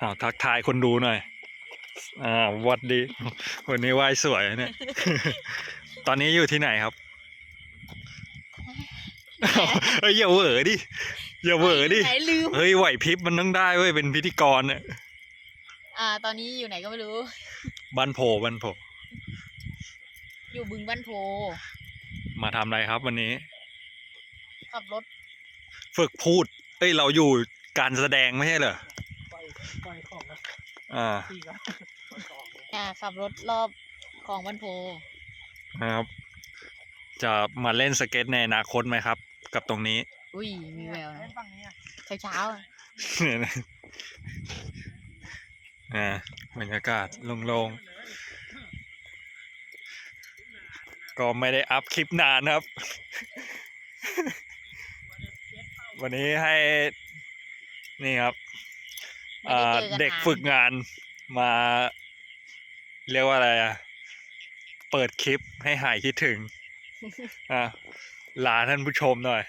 อ้าวทักทายคนดูหน่อย อ่าหวัดดี วันนี้ว่ายสวยนะเนี่ย ตอนนี้อยู่ที่ไหนครับเฮ้ยอย่าเหวอดิ อย่าเหวอดิ ไหนลืม เฮ้ยไหวพริบมันต้องได้เว้ย เป็นพิธีกรเนี่ยอ่า ตอนนี้อยู่ไหนก็ไม่รู้บันโผบันโผอยู่บึงบ้านโพ มาทำอะไรครับวันนี้ ขับรถ ฝึกพูด เอ้ยเราอยู่การแสดงไม่ใช่เหรอ ปล่อยปล่อยของนะ อ่าพี่ก็ปล่อยของเนี่ยอ่าขับรถรอบของบ้านโพนะครับ จะมาเล่นสเก็ตในอนาคตไหมครับ กับตรงนี้ อุ้ยมีแววเล่นะนฝั่งนี้อะเช้าเช้าๆอะอ่าบรรยากาศโล่งๆก็ไม่ได้อัพคลิปนานนะครับ วันนี้ให้นี่ครับ ไม่ได้อ่าเจอกันเด็กนานฝึกงานมา เรียกว่าอะไรอะ เปิดคลิปให้หายคิดถึง อะลาท่านผู้ชมหน่อย